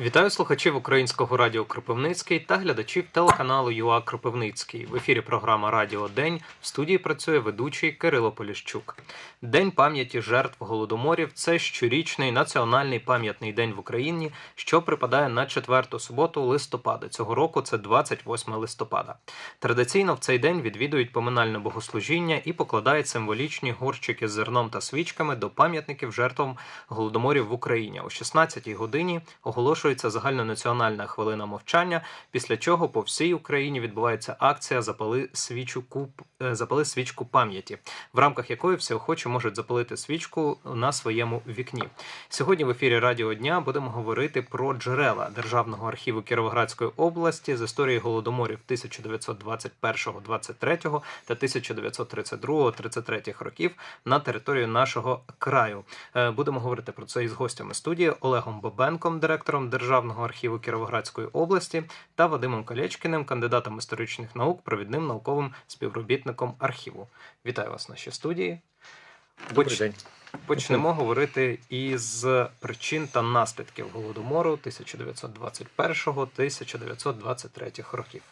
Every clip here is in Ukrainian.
Вітаю слухачів Українського радіо Кропивницький та глядачів телеканалу ЮА Кропивницький. В ефірі програма Радіо День в студії працює ведучий Кирило Поліщук. День пам'яті жертв голодоморів це щорічний національний пам'ятний день в Україні, що припадає на четверту суботу листопада. Цього року це 28 листопада. Традиційно в цей день відвідують поминальне богослужіння і покладають символічні горщики з зерном та свічками до пам'ятників жертвам голодоморів в Україні. О 16-й годині оголошується загальнонаціональна хвилина мовчання, після чого по всій Україні відбувається акція Запали свічу куп запали свічку пам'яті, в рамках якої всеохочі можуть запалити свічку на своєму вікні. Сьогодні в ефірі Радіо Дня будемо говорити про джерела Державного архіву Кіровоградської області з історії голодоморів 1921-23 та 1932-33 років на територію нашого краю. Е, Будемо говорити про це із гостями студії Олегом Бобенком, директором Державного архіву Кіровоградської області, та Вадимом Колечкіним, кандидатом історичних наук, провідним науковим співробітником архіву. Вітаю вас в нашій студії. Добрий день. Почнемо говорити із причин та наслідків голодомору 1921-1923 років.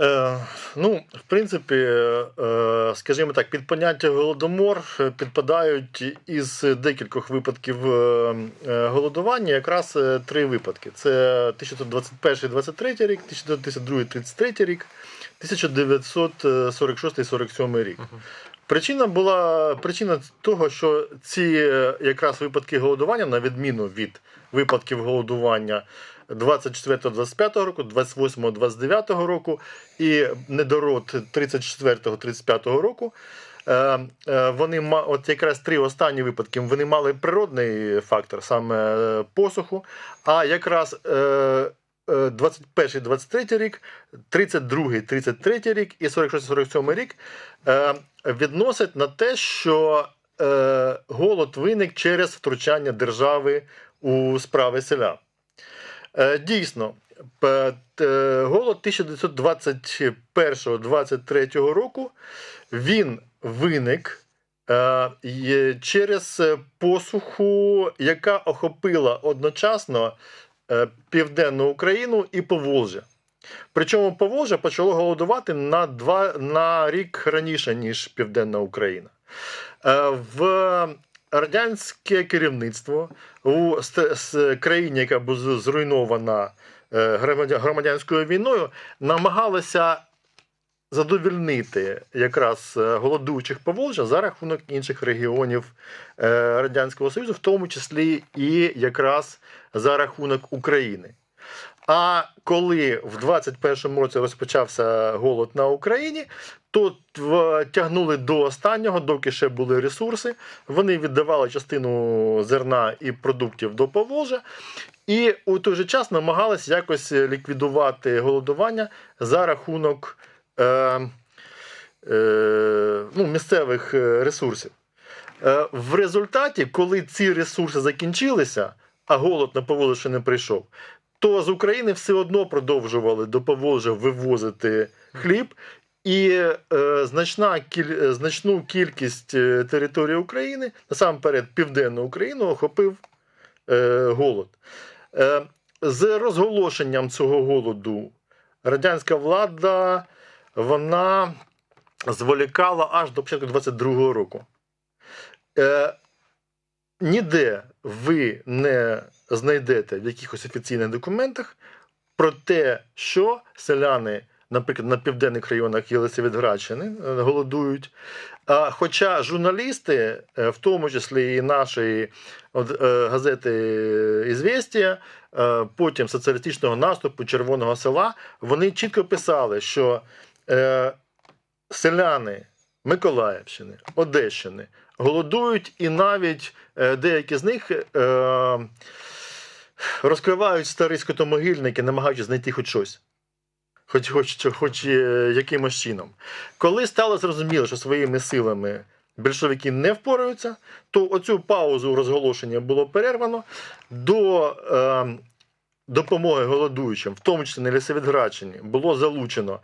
Е, ну, в принципі, е, скажімо так, під поняття голодомор підпадають із декількох випадків е, е, голодування якраз е, три випадки: це 1921-23 рік, 1932-33 рік, 1946-47 рік. Причина була причина того, що ці е, якраз випадки голодування, на відміну від випадків голодування 24-25 року, 28-29 року і недород 34-35 року. е, е, Вони от якраз три останні випадки вони мали природний фактор, саме е, посуху. А якраз е, 21-23 рік, 32-33 рік і 46-47 рік е, відносять на те, що е, голод виник через втручання держави у справи селян. Е, Дійсно, голод 1921-23 року він виник через посуху, яка охопила одночасно Південну Україну і Поволжя. Причому Поволжя почало голодувати на, два, на рік раніше, ніж Південна Україна. Е, В радянське керівництво у країні, яка була зруйнована е, громадянською війною, намагалося задовільнити якраз е, голодуючих Поволжя за рахунок інших регіонів е, Радянського Союзу, в тому числі і якраз за рахунок України. А коли в 21-му році розпочався голод на Україні, то тягнули до останнього, доки ще були ресурси. Вони віддавали частину зерна і продуктів до Поволжя, і у той же час намагалися якось ліквідувати голодування за рахунок ну, місцевих е, ресурсів. Е, в результаті, коли ці ресурси закінчилися, а голод на Поволжя не прийшов, то з України все одно продовжували до Поволжя вивозити хліб, і е, значна кіль, е, значну кількість е, території України, насамперед Південну Україну, охопив е, голод. Е, з розголошенням цього голоду радянська влада вона зволікала аж до початку 22-го року. Е, ніде ви не знайдете в якихось офіційних документах про те, що селяни, наприклад, на південних районах Єлисаветградщини е, голодують. А, хоча журналісти, е, в тому числі і нашої е, газети «Ізвєстія», е, потім соціалістичного наступу Червоного села, вони чітко писали, що е, селяни Миколаївщини, Одещини голодують, і навіть е, деякі з них е, розкривають старі скотомогильники, намагаючись знайти хоч щось. Хоч, хоч, хоч якимось чином. Коли стало зрозуміло, що своїми силами більшовики не впораються, то оцю паузу розголошення було перервано до е, допомоги голодуючим, в тому числі на Лісовідградщині, було залучено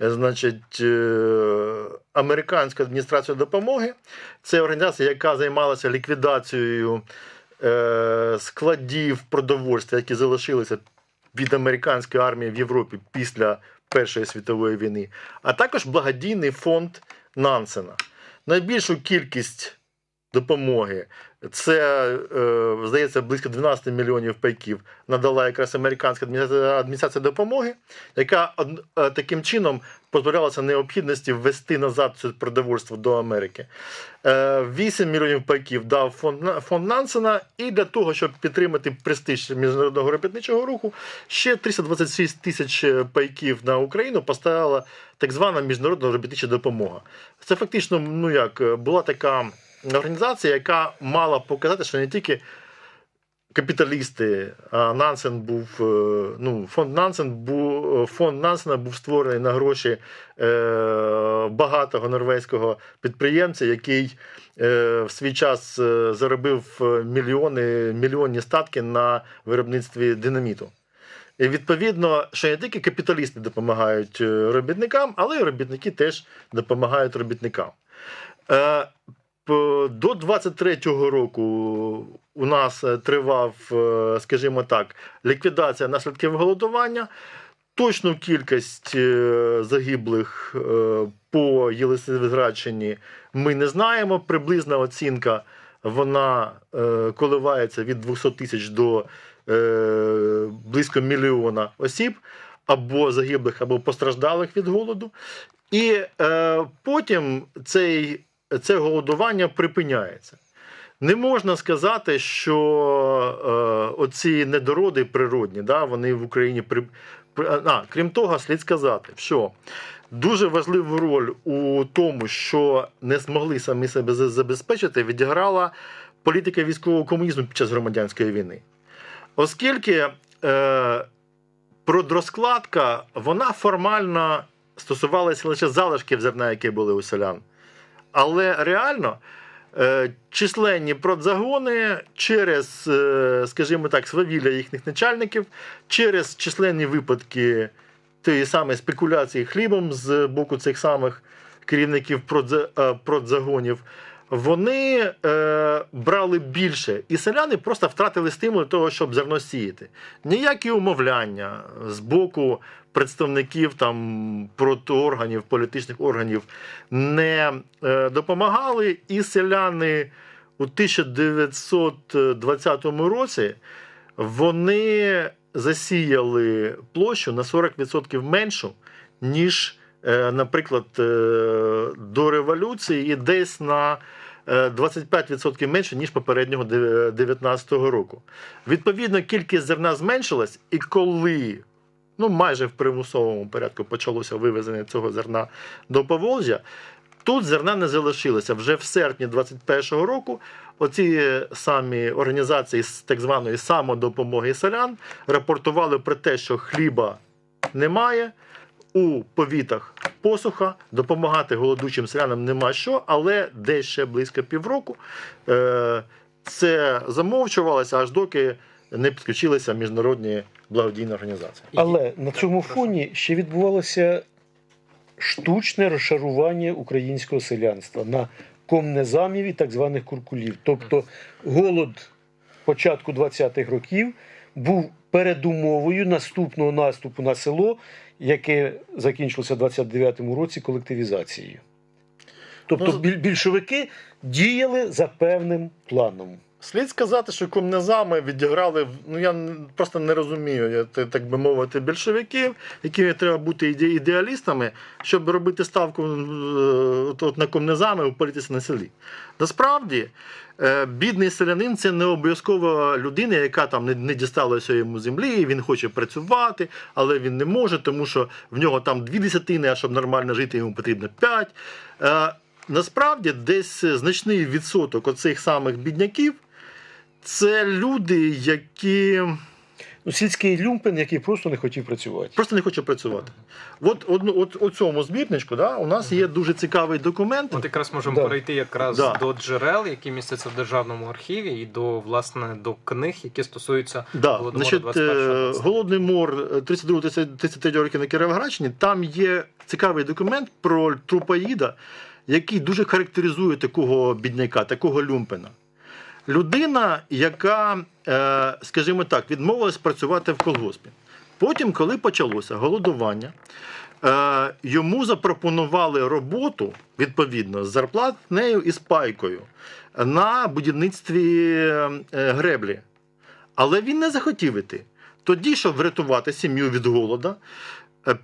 значить, е, американську адміністрацію допомоги. Це організація, яка займалася ліквідацією е, складів продовольства, які залишилися від американської армії в Європі після Першої світової війни, а також благодійний фонд Нансена. Найбільшу кількість допомоги, це, е, здається, близько 12 мільйонів пайків надала якраз американська адміністрація допомоги, яка е, таким чином позбавлялася необхідності ввести назад це продовольство до Америки. Е, 8 мільйонів пайків дав фонд, На- Нансена, і для того, щоб підтримати престиж міжнародного робітничого руху, ще 326 тисяч е, пайків на Україну поставила так звана міжнародна робітнича допомога. Це фактично, ну як, е, була така організація, яка мала показати, що не тільки капіталісти, а Нансен був, е, ну, фонд Нансен був, фонд Нансена був створений на гроші е, багатого норвезького підприємця, який е, в свій час е, заробив е, мільйони, мільйонні статки на виробництві динаміту. І відповідно, що не тільки капіталісти допомагають робітникам, але й робітники теж допомагають робітникам. Е, До 23-го року у нас е, тривав, е, скажімо так, ліквідація наслідків голодування. Точну кількість загиблих по Єлисаветградщині ми не знаємо. Приблизна оцінка вона коливається від 200 тисяч до близько мільйона осіб, або загиблих, або постраждалих від голоду. І потім цей, це голодування припиняється. Не можна сказати, що е, оці недороди природні, да, вони в Україні при, а, крім того, слід сказати, що дуже важливу роль у тому, що не змогли самі себе забезпечити, відіграла політика військового комунізму під час громадянської війни. Оскільки е, продрозкладка, вона формально стосувалася лише залишків зерна, які були у селян. Але реально е, численні продзагони через, е, скажімо так, свавілля їхніх начальників, через численні випадки тієї самої спекуляції хлібом з боку цих самих керівників е, продзагонів, вони е, брали більше, і селяни просто втратили стимул до того, щоб зерно сіяти. Ніякі умовляння з боку представників там протиорганів, політичних органів не е, допомагали, і селяни у 1920 році вони засіяли площу на 40% меншу, ніж, наприклад, е, до революції, і десь на е, 25% менше, ніж попереднього 19-го року. Відповідно, кількість зерна зменшилась, і коли ну, майже в примусовому порядку почалося вивезення цього зерна до Поволжя, тут зерна не залишилося. Вже в серпні 21-го року оці самі організації з так званої самодопомоги селян рапортували про те, що хліба немає. У повітах посуха допомагати голодучим селянам нема що, але десь ще близько півроку е, це замовчувалося, аж доки не підключилися міжнародні благодійні організації. Але на цьому фоні ще відбувалося штучне розшарування українського селянства на комнезамів і так званих куркулів. Тобто голод початку 20-х років був передумовою наступного наступу на село, яке закінчилося в 29-му році колективізацією. Тобто Ну, більшовики діяли за певним планом. Слід сказати, що комнезами відіграли, ну я просто не розумію, так би мовити, більшовиків, якими треба бути іде- ідеалістами, щоб робити ставку е, от, на комнезами політиці на селі. Насправді, е, бідний селянин це не обов'язково людина, яка там не, не дісталася йому землі, він хоче працювати, але він не може, тому що в нього там дві десятини, а щоб нормально жити, йому потрібно п'ять. Е, Насправді, десь значний відсоток оцих самих бідняків це люди, які ну, сільський люмпен, який просто не хотів працювати. Просто не хоче працювати. От, одну, от у цьому збірничку да, у нас є дуже цікавий документ. От якраз можемо Да. перейти якраз Да. до джерел, які містяться в державному архіві, і до власне до книг, які стосуються Да, Голодомору значить, 21-го е, Голодний мор 32-33 роки на Кіровоградщині, там є цікавий документ про трупоїда, який дуже характеризує такого бідняка, такого люмпена. Людина, яка, е, скажімо так, відмовилась працювати в колгоспі. Потім, коли почалося голодування, е, йому запропонували роботу відповідно з зарплатнею і спайкою на будівництві е, греблі. Але він не захотів іти. Тоді, щоб врятувати сім'ю від голода,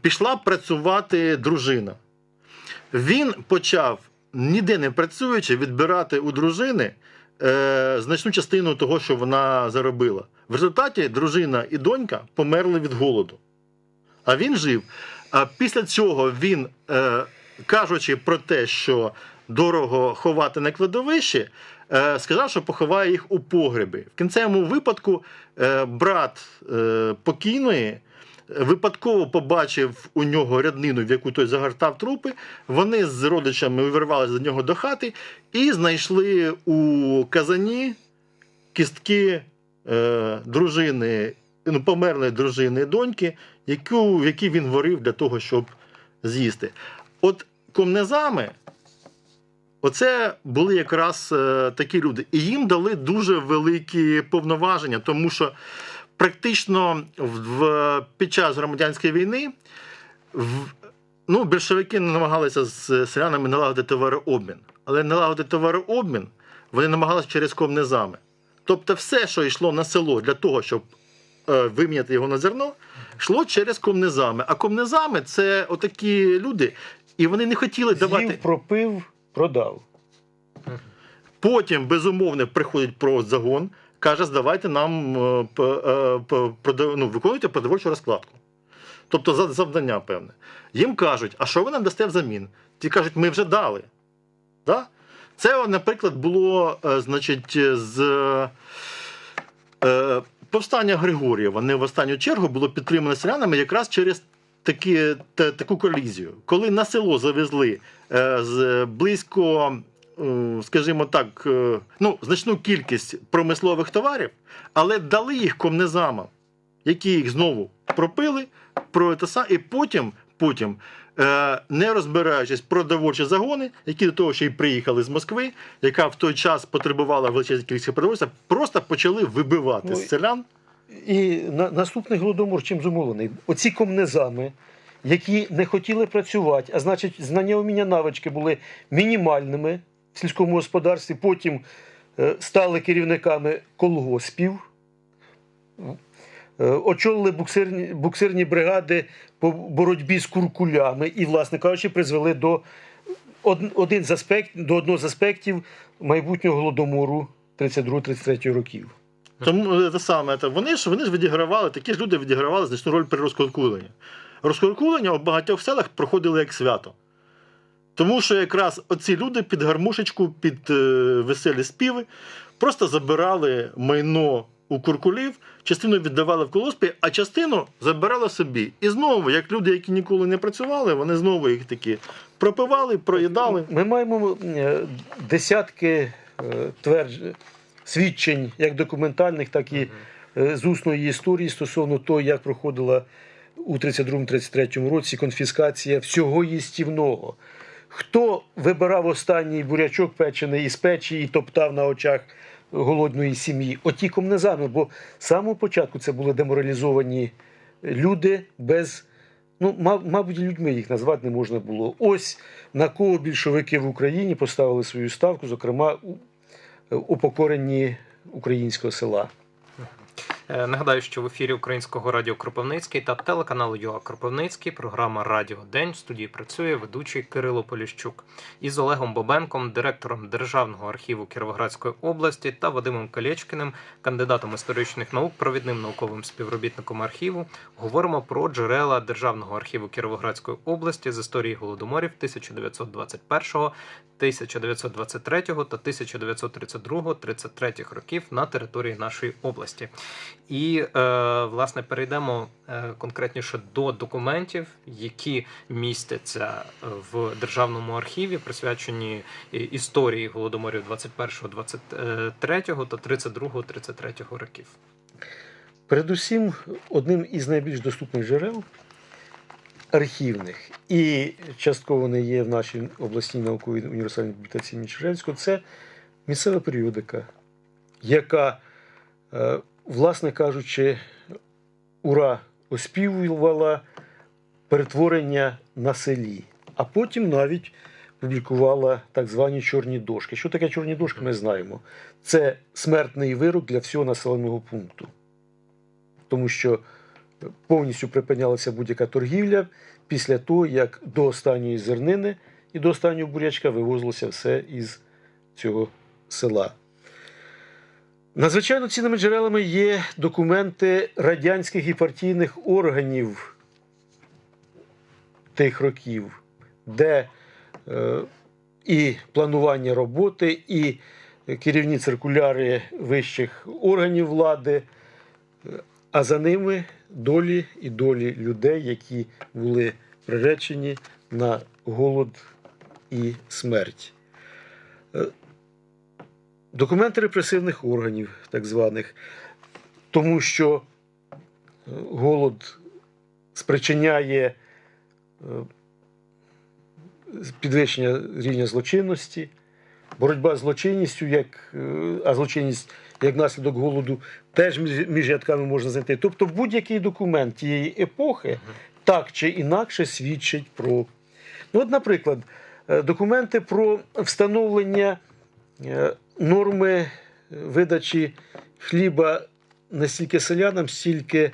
пішла працювати дружина. Він почав, ніде не працюючи, відбирати у дружини е, значну частину того, що вона заробила. В результаті дружина і донька померли від голоду. А він жив. А після цього він, е, кажучи про те, що дорого ховати на кладовищі, е, сказав, що поховає їх у погребі. В кінцевому випадку е, брат е, покійної випадково побачив у нього ряднину, в яку той загортав трупи. Вони з родичами вирвалися до нього до хати і знайшли у казані кістки е, дружини, ну, померлої дружини доньки, яку, які він варив для того, щоб з'їсти. От комнезами. Оце були якраз е, такі люди. І їм дали дуже великі повноваження, тому що практично в, в- під час громадянської війни в, ну, більшовики намагалися з селянами налагодити товарообмін. Але налагодити товарообмін вони намагалися через комнезами. Тобто, все, що йшло на село для того, щоб е, виміняти його на зерно, йшло через комнезами. А комнезами це отакі люди, і вони не хотіли давати. З'їв, пропив, продав. Потім, безумовно, приходить продзагон, каже, здавайте нам е, е, ну, виконуйте продовольчу розкладку. Тобто за- завдання певне. Їм кажуть, а що ви нам дасте взамін? Ті кажуть, ми вже дали. Да? Це, наприклад, було е, значить, з повстання Григорієва, не в останню чергу, було підтримано селянами якраз через такі, та- таку колізію. Коли на село завезли з близько, скажімо так, е, ну, значну кількість промислових товарів, але дали їх комнезамам, які їх знову пропили, про те са- і потім, потім е, не розбираючись продовольчі загони, які до того ще й приїхали з Москви, яка в той час потребувала величезної кількості продовольства, просто почали вибивати з селян. І на, наступний голодомор чим зумовлений? Оці комнезами, які не хотіли працювати, а значить, знання уміння навички були мінімальними в сільському господарстві, потім е, стали керівниками колгоспів, е, очолили буксирні, буксирні бригади по боротьбі з куркулями і, власне кажучи, призвели до один з аспект, до одного з аспектів майбутнього голодомору 32-33 років. Тому е, те саме, це, вони ж вони ж відігравали, такі ж люди відігравали значну роль при розкуркуленні. Розкуркулення у багатьох селах проходило як свято. Тому що якраз оці люди під гармошечку, під е, веселі співи просто забирали майно у куркулів, частину віддавали в колоспі, а частину забирали собі. І знову, як люди, які ніколи не працювали, вони знову їх такі пропивали, проїдали. Ми маємо е, десятки е, твердж... свідчень, як документальних, так і з усної історії стосовно того, як проходила у 32-33 році конфіскація всього їстівного. Хто вибирав останній бурячок печений із печі і топтав на очах голодної сім'ї? Оті комнезами, бо з самого початку це були деморалізовані люди без. Ну, мабуть, людьми їх назвати не можна було. Ось на кого більшовики в Україні поставили свою ставку, зокрема у, у покоренні українського села. Е, Нагадаю, що в ефірі Українського радіо Кропивницький та телеканалу ЮА Кропивницький програма Радіо День в студії працює ведучий Кирило Поліщук із Олегом Бобенком, директором Державного архіву Кіровоградської області та Вадимом Калєчкіним, кандидатом історичних наук, провідним науковим співробітником архіву. Говоримо про джерела Державного архіву Кіровоградської області з історії голодоморів 1923 та 1932-33 років на території нашої області. І е, власне перейдемо е, конкретніше до документів, які містяться в державному архіві, присвячені історії голодоморів 21, 23 та 32, 33 років. Передусім, одним із найбільш доступних джерел архівних, і частково вони є в нашій обласній науковій універсальній бібліотеці імені це місцева періодика, яка, е, власне кажучи, ура оспівувала перетворення на селі, а потім навіть публікувала так звані чорні дошки. Що таке чорні дошки, ми знаємо. Це смертний вирок для всього населеного пункту тому що повністю припинялася будь-яка торгівля після того, як до останньої зернини і до останнього бурячка вивозилося все із цього села. Надзвичайно цінними джерелами є документи радянських і партійних органів тих років, де е, і планування роботи, і керівні циркуляри вищих органів влади, а за ними долі і долі людей, які були приречені на голод і смерть. Е, Документи репресивних органів, так званих, тому що е, голод спричиняє е, підвищення рівня злочинності, боротьба з злочинністю, як, а злочинність як наслідок голоду теж між, рядками можна знайти. Тобто будь-який документ тієї епохи так чи інакше свідчить про. Ну, от, наприклад, е, документи про встановлення е, норми видачі хліба не стільки селянам, стільки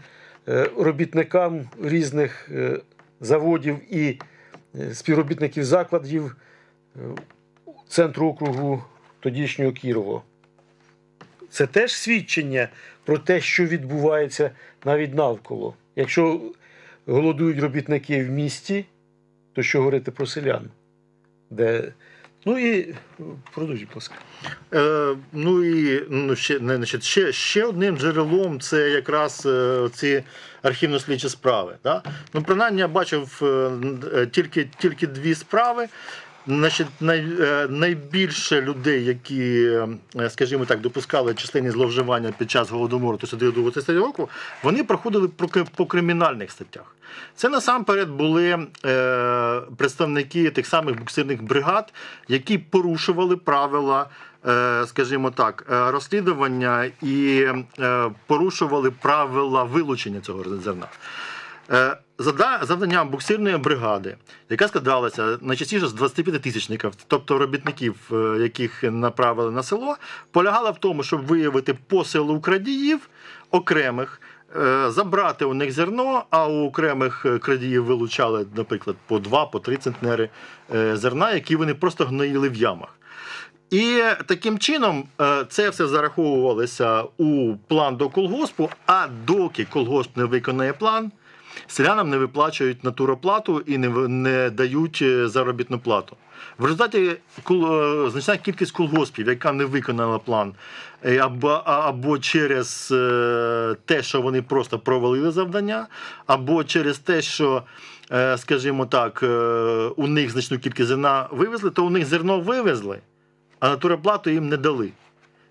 е, робітникам різних е, заводів і е, співробітників закладів е, центру округу тодішнього Кірова. Це теж свідчення про те, що відбувається навіть навколо. Якщо голодують робітники в місті, то що говорити про селян? Де... Ну і продовжуй, будь ласка. Е, ну і ну, ще, не, значить, ще, ще одним джерелом це якраз е, ці архівно-слідчі справи. Да? Ну, принаймні, я бачив е, е, тільки, тільки дві справи. Значить, най, е, найбільше людей, які, е, скажімо так, допускали численні зловживання під час голодомору 1923 року, вони проходили по, кримінальних статтях. Це насамперед були е, представники тих самих буксирних бригад, які порушували правила, е, скажімо так, е, розслідування і е, порушували правила вилучення цього зерна. Е, Завданням буксирної бригади, яка складалася найчастіше з 25 тисячників, тобто робітників, е, яких направили на село, полягала в тому, щоб виявити поселу крадіїв окремих, е, забрати у них зерно, а у окремих е, крадіїв вилучали, наприклад, по 2 по 3 центнери зерна, які вони просто гноїли в ямах. І таким чином це все зараховувалося у план до колгоспу, а доки колгосп не виконає план, селянам не виплачують натуроплату і не, не дають е, заробітну плату. В результаті е, значна кількість колгоспів, яка не виконала план, е, або, або через те, що вони просто провалили завдання, або через те, що, скажімо так, у них значну кількість зерна вивезли, то у них зерно вивезли, а натуроплату їм не дали.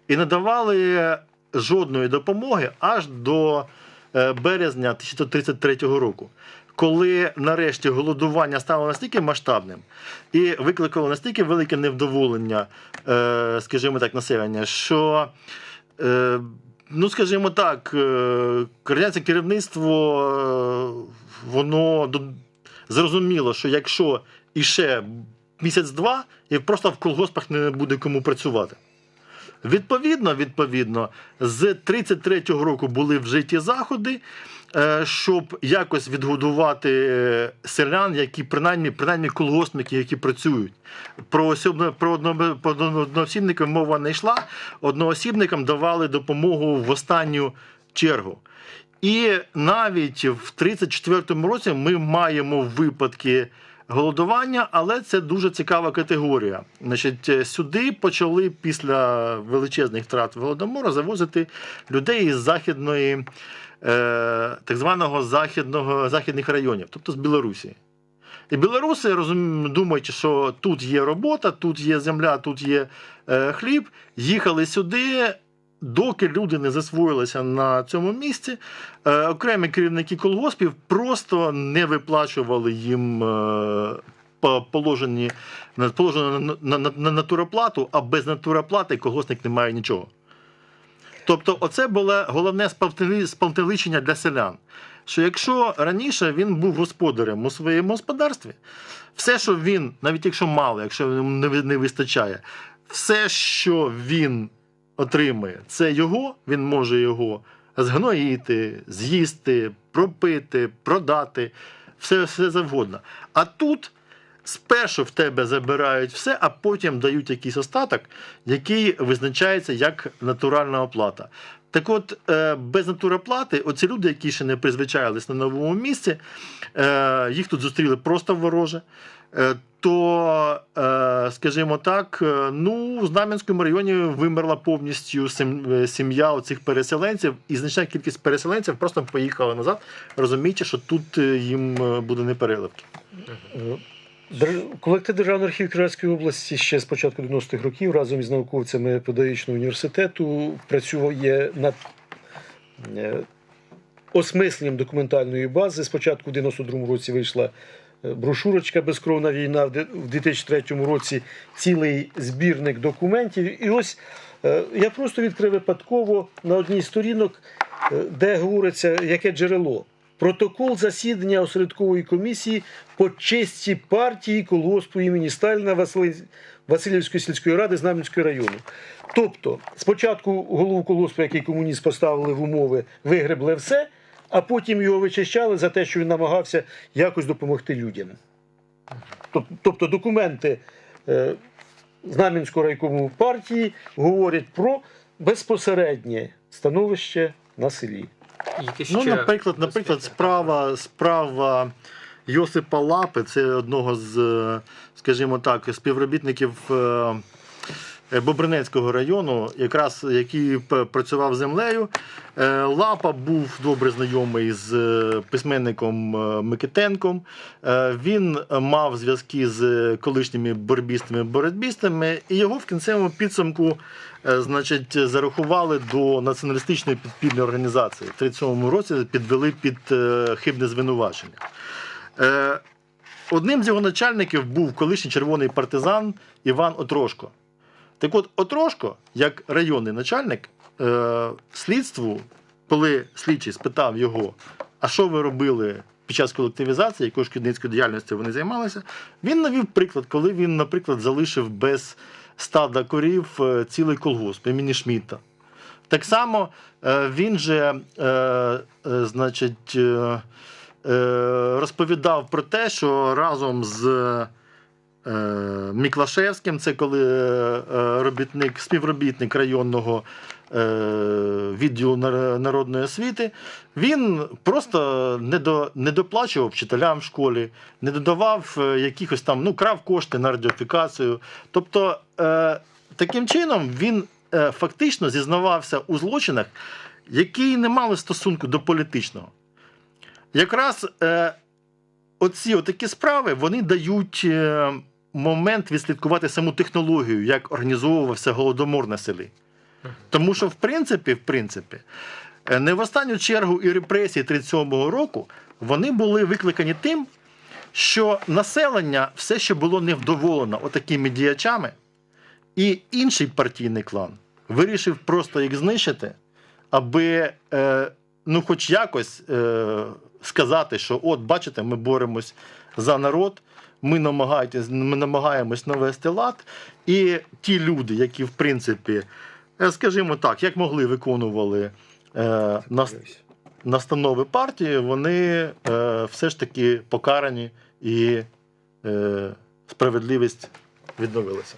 І не давали жодної допомоги аж до березня 1933 року, коли нарешті голодування стало настільки масштабним і викликало настільки велике невдоволення, е, скажімо так, населення, що. е, Ну, скажімо так, е, радянське керівництво е, воно зрозуміло, що якщо іще місяць-два, і просто в колгоспах не буде кому працювати. Відповідно, відповідно, з 33-го року були вжиті заходи, е, щоб якось відгодувати е, селян, які принаймні, принаймні колгоспники, які працюють. Про, осібно, про, одно, про одноосібників мова не йшла. Одноосібникам давали допомогу в останню чергу. І навіть в 34-му році ми маємо випадки голодування, але це дуже цікава категорія. Значить, е, сюди почали після величезних втрат голодомору завозити людей із західної, е, так званого західного, західних районів, тобто з Білорусі. І білоруси розум, думаючи, що тут є робота, тут є земля, тут є е, хліб, їхали сюди. Доки люди не засвоїлися на цьому місці, е, окремі керівники колгоспів просто не виплачували їм е, положені, положену на, на, на, на натуроплату, а без натуроплати колгоспник не має нічого. Тобто, оце було головне спантели- спантеличення для селян. Що якщо раніше він був господарем у своєму господарстві, все, що він, навіть якщо мало, якщо не вистачає, все, що він отримує, це його, він може його згноїти, з'їсти, пропити, продати, все, все завгодно. А тут спершу в тебе забирають все, а потім дають якийсь остаток, який визначається як натуральна оплата. Так от, е, без натуроплати, оці люди, які ще не призвичаїлись на новому місці, е, їх тут зустріли просто вороже. Е, То, скажімо так, ну, в Знам'янському районі вимерла повністю сім'я оцих переселенців, і значна кількість переселенців просто поїхала назад, розуміючи, що тут їм буде непереливки. Колектив Державного архіву Кіровської області ще з початку 90-х років разом із науковцями педагогічного університету працює над е, осмисленням документальної бази. Спочатку в 92-му році вийшла е, брошурочка Безкровна війна, в 2003 році цілий збірник документів. І ось е, я просто відкрив випадково на одній з сторінок, де говориться, яке джерело. Протокол засідання осередкової комісії по честі партії колгоспу імені Сталіна Васильівської сільської ради Знам'янського району. Тобто, спочатку голову колгоспу, який комуніст поставили в умови, вигребли все, а потім його вичищали за те, що він намагався якось допомогти людям. Тобто документи е, Знам'янського райкому партії говорять про безпосереднє становище на селі. Які ще Ну, наприклад, наприклад, справа, справа Йосипа Лапи, це одного з, скажімо так, співробітників е, Бобринецького району, якраз який працював землею. Е, Лапа був добре знайомий з е, письменником е, Микитенком. Е, Він мав зв'язки з колишніми борбістами боротьбістами, і його в кінцевому підсумку е, значить, зарахували до націоналістичної підпільної організації. В 37-му році підвели під е, хибне звинувачення. Е, Одним з його начальників був колишній червоний партизан Іван Отрошко. Так от, Отрошко, як районний начальник, е, слідству, коли слідчий спитав його, а що ви робили під час колективізації, якою шкідницькою діяльністю вони займалися, він навів приклад, коли він, наприклад, залишив без стада корів е, цілий колгосп імені Шмідта. Так само е, він же, е, е, значить, е, розповідав про те, що разом з Міклашевським, це коли е, е, робітник, співробітник районного е, відділу народної освіти, він просто не, доплачував вчителям в школі, не додавав е, якихось там, ну, крав кошти на радіофікацію. Тобто, е, таким чином він е, фактично зізнавався у злочинах, які не мали стосунку до політичного. Якраз е, оці отакі справи вони дають е, момент відслідкувати саму технологію, як організовувався голодомор на селі. Тому що, в принципі, в принципі, е, не в останню чергу і репресії 37-го року вони були викликані тим, що населення все ще було невдоволено отакими діячами, і інший партійний клан вирішив просто їх знищити, аби е, ну, хоч якось е, сказати, що от, бачите, ми боремось за народ, ми, ми намагаємось навести лад, і ті люди, які, в принципі, е, скажімо так, як могли виконували е, нас, настанови партії, вони е, все ж таки покарані і е, справедливість відновилася.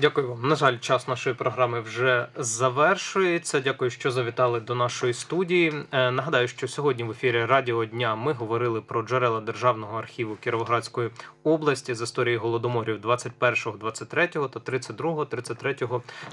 Дякую вам. На жаль, час нашої програми вже завершується. Дякую, що завітали до нашої студії. Е, Нагадаю, що сьогодні в ефірі Радіо Дня ми говорили про джерела державного архіву Кіровоградської області з історії голодоморів 21, 23 та 32, 33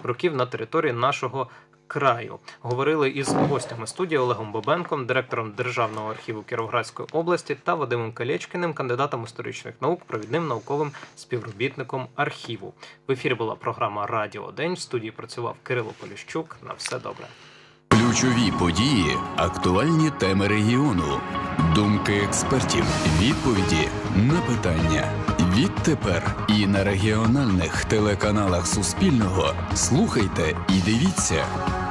років на території нашого. Краю говорили із гостями студії Олегом Бобенком, директором Державного архіву Кіровоградської області, та Вадимом Калєчкіним, кандидатом історичних наук, провідним науковим співробітником архіву. В ефірі була програма Радіо День. В студії працював Кирило Поліщук. На все добре. Ключові події, актуальні теми регіону, думки експертів, відповіді на питання. Відтепер і на регіональних телеканалах Суспільного слухайте і дивіться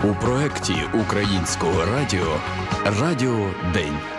у проєкті Українського радіо Радіо День.